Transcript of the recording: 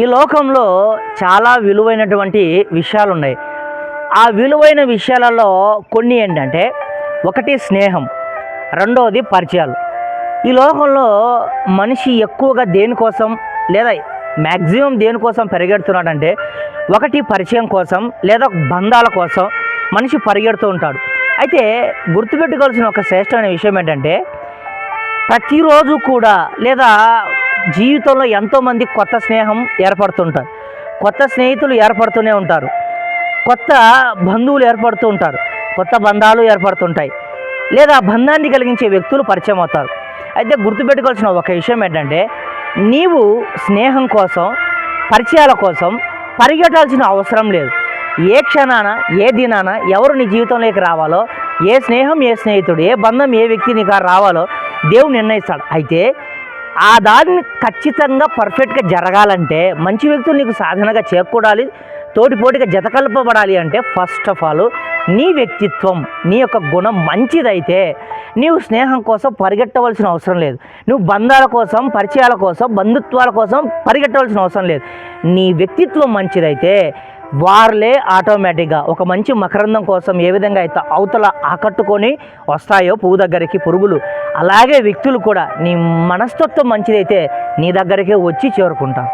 ఈ లోకంలో చాలా విలువైనటువంటి విషయాలు ఉన్నాయి ఆ విలువైన విషయాలలో కొన్ని ఏంటంటే ఒకటి స్నేహం రెండవది పరిచయాలు. ఈ లోకంలో మనిషి ఎక్కువగా దేనికోసం లేదా మ్యాక్సిమం దేనికోసం పరిగెడుతున్నాడంటే ఒకటి పరిచయం కోసం లేదా బంధాల కోసం మనిషి పరిగెడుతూ ఉంటాడు. అయితే గుర్తుపెట్టుకోవాల్సిన ఒక శ్రేష్టమైన విషయం ఏంటంటే ప్రతిరోజు కూడా లేదా జీవితంలో ఎంతోమంది కొత్త స్నేహం ఏర్పడుతుంటారు. కొత్త స్నేహితులు ఏర్పడుతూనే ఉంటారు. కొత్త బంధువులు ఏర్పడుతూ ఉంటారు. కొత్త బంధాలు ఏర్పడుతుంటాయి. లేదా బంధాన్ని కలిగించే వ్యక్తులు పరిచయం అవుతారు. అయితే గుర్తుపెట్టుకోవాల్సిన ఒక విషయం ఏంటంటే నీవు స్నేహం కోసం పరిచయాల కోసం పరిగెట్టాల్సిన అవసరం లేదు. ఏ క్షణాన ఏ దినాన ఎవరు నీ జీవితంలోకి రావాలో ఏ స్నేహం ఏ స్నేహితుడు ఏ బంధం ఏ వ్యక్తి నీకు రావాలో దేవుడు నిర్ణయిస్తాడు. అయితే ఆ దారిని ఖచ్చితంగా పర్ఫెక్ట్గా జరగాలంటే మంచి వ్యక్తులు నీకు సాధనగా చేకూడాలి తోటిపోటిగా జతకల్పబడాలి అంటే ఫస్ట్ ఆఫ్ ఆల్ నీ వ్యక్తిత్వం నీ యొక్క గుణం మంచిదైతే నీవు స్నేహం కోసం పరిగెట్టవలసిన అవసరం లేదు. నువ్వు బంధాల కోసం పరిచయాల కోసం బంధుత్వాల కోసం పరిగెట్టవలసిన అవసరం లేదు. నీ వ్యక్తిత్వం మంచిదైతే వారులే ఆటోమేటిక్గా. ఒక మంచి మకరందం కోసం ఏ విధంగా అయితే అవతల ఆకట్టుకొని వస్తాయో పువ్వు దగ్గరికి పురుగులు అలాగే వ్యక్తులు కూడా నీ మనస్తత్వం మంచిదైతే నీ దగ్గరికే వచ్చి చేరుకుంటారు.